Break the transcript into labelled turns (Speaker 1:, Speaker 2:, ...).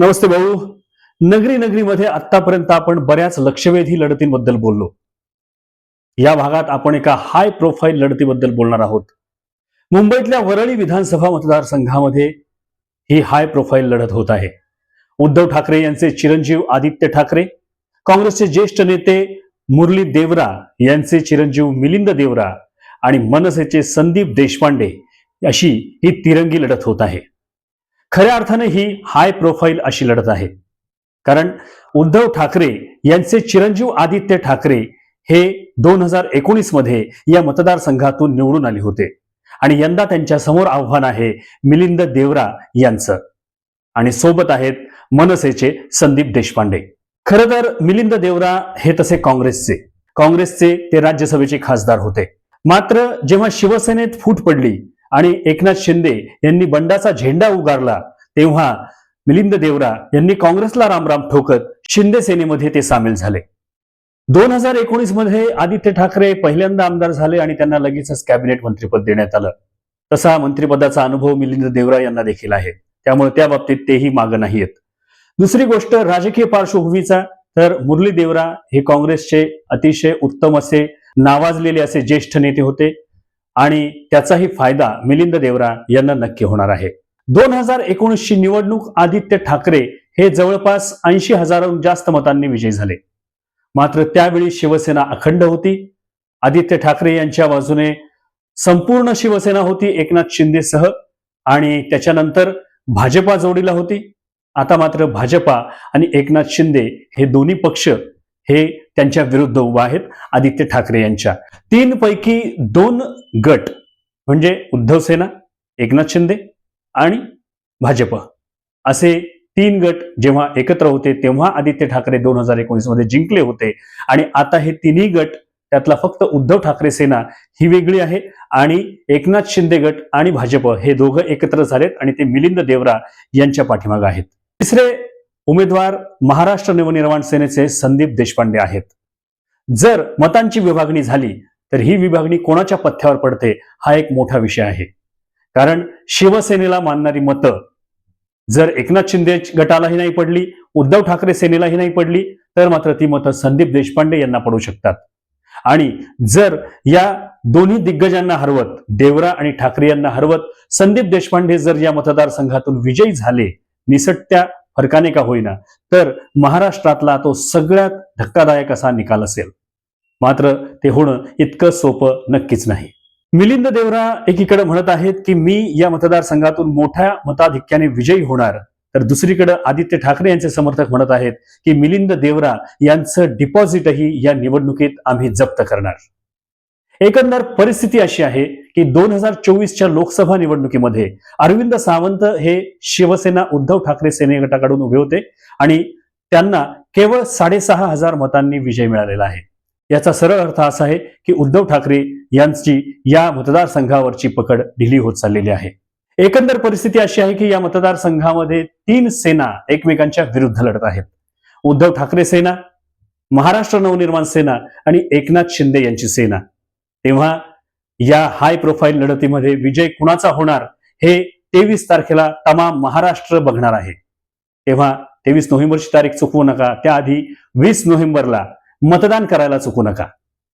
Speaker 1: नमस्ते भाऊ. नगरी नगरीमध्ये आतापर्यंत आपण बऱ्याच लक्षवेधी लढतींबद्दल बोललो. या भागात आपण एका हाय प्रोफाईल लढतीबद्दल बोलणार आहोत. मुंबईतल्या वरळी विधानसभा मतदारसंघामध्ये ही हाय प्रोफाईल लढत होत आहे. उद्धव ठाकरे यांचे चिरंजीव आदित्य ठाकरे काँग्रेसचे ज्येष्ठ नेते मुरली देवरा यांचे चिरंजीव मिलिंद देवरा आणि मनसेचे संदीप देशपांडे अशी ही तिरंगी लढत होत आहे. खऱ्या अर्थाने ही हाय प्रोफाईल अशी लढत आहे. कारण उद्धव ठाकरे यांचे चिरंजीव आदित्य ठाकरे हे दोन हजार एकोणीसमध्ये या मतदारसंघातून निवडून आले होते. आणि यंदा त्यांच्यासमोर आव्हान आहे मिलिंद देवरा यांचं. आणि सोबत आहेत मनसेचे संदीप देशपांडे. खरं तर मिलिंद देवरा हे तसे काँग्रेसचे. काँग्रेसचे ते राज्यसभेचे खासदार होते. मात्र जेव्हा शिवसेनेत फूट पडली आणि एकनाथ शिंदे यांनी बंडाचा झेंडा उगारला तेव्हा मिलिंद देवरा यांनी काँग्रेसला रामराम ठोकत शिंदे सेनेमध्ये ते सामील झाले. दोन हजार एकोणीसमध्ये आदित्य ठाकरे पहिल्यांदा आमदार झाले आणि त्यांना लगेचच कॅबिनेट मंत्रीपद देण्यात आलं. तसा मंत्रिपदाचा अनुभव मिलिंद देवरा यांना देखील आहे. त्यामुळे त्या बाबतीत तेही मागं नाही दुसरी गोष्ट राजकीय पार्श्वभूमीचा तर मुरली देवरा हे काँग्रेसचे अतिशय उत्तम असे नावाजलेले असे ज्येष्ठ नेते होते. आणि त्याचाही फायदा मिलिंद देवरा यांना नक्की होणार आहे. दोन हजार एकोणीसची निवडणूक आदित्य ठाकरे हे जवळपास ऐंशी हजाराहून जास्त मतांनी विजयी झाले. मात्र त्यावेळी शिवसेना अखंड होती. आदित्य ठाकरे यांच्या बाजूने संपूर्ण शिवसेना होती एकनाथ शिंदेसह आणि त्याच्यानंतर भाजपा जोडीला होती. आता मात्र भाजपा आणि एकनाथ शिंदे हे दोन्ही पक्ष हे त्यांच्या विरुद्ध उभा आहेत आदित्य ठाकरे यांच्या. तीन पैकी दोन गट म्हणजे उद्धव सेना एकनाथ शिंदे आणि भाजप. असे तीन गट जेव्हा एकत्र होते तेव्हा आदित्य ठाकरे दोन हजार एकोणीसमध्ये जिंकले होते. आणि आता हे तिन्ही गट त्यातला फक्त उद्धव ठाकरे सेना ही वेगळी आहे आणि एकनाथ शिंदे गट आणि भाजप हे दोघं एकत्र झालेत आणि ते मिलिंद देवरा यांच्या पाठीमागे आहेत. तिसरे उमेदवार महाराष्ट्र नवनिर्माण सेनेचे संदीप देशपांडे आहेत. जर मतांची विभागणी झाली तर ही विभागणी कोणाच्या पथ्यावर पडते हा एक मोठा विषय आहे. कारण शिवसेनेला मानणारी मतं जर एकनाथ शिंदे गटालाही नाही पडली उद्धव ठाकरे सेनेलाही नाही पडली तर मात्र ती मतं संदीप देशपांडे यांना पडू शकतात. आणि जर या दोन्ही दिग्गजांना हरवत देवरा आणि ठाकरे यांना हरवत संदीप देशपांडे जर या मतदारसंघातून विजयी झाले निसटत्या फरकाने का होईना. तर महाराष्ट्रातला तो सगळ्यात धक्कादायक असा निकाल असेल. मात्र ते होणं इतकं सोपं नक्कीच नाही. मिलिंद देवरा एकीकडे म्हणत आहेत की मी या मतदारसंघातून मोठ्या मताधिक्याने विजयी होणार. तर दुसरीकडे आदित्य ठाकरे यांचे समर्थक म्हणत आहेत की मिलिंद देवरा यांचं डिपॉझिटही या निवडणुकीत आम्ही जप्त करणार. एकंदर परिस्थिती अशी आहे की दोन हजार चोवीसच्या लोकसभा निवडणुकीमध्ये अरविंद सावंत हे शिवसेना उद्धव ठाकरे सेने गटाकडून उभे होते आणि त्यांना केवळ साडेसहा हजार मतांनी विजय मिळालेला आहे. याचा सरळ अर्थ असा आहे की उद्धव ठाकरे यांची या मतदारसंघावरची पकड ढिली होत चाललेली आहे. एकंदर परिस्थिती अशी आहे की या मतदारसंघामध्ये तीन सेना एकमेकांच्या विरुद्ध लढत आहेत. उद्धव ठाकरे सेना महाराष्ट्र नवनिर्माण सेना आणि एकनाथ शिंदे यांची सेना. तेव्हा या हाय प्रोफाईल लढतीमध्ये विजय कुणाचा होणार हे तेवीस तारखेला तमाम महाराष्ट्र बघणार आहे. तेव्हा तेवीस नोव्हेंबरची तारीख चुकवू नका त्याआधी वीस नोव्हेंबरला मतदान करायला चुकू नका.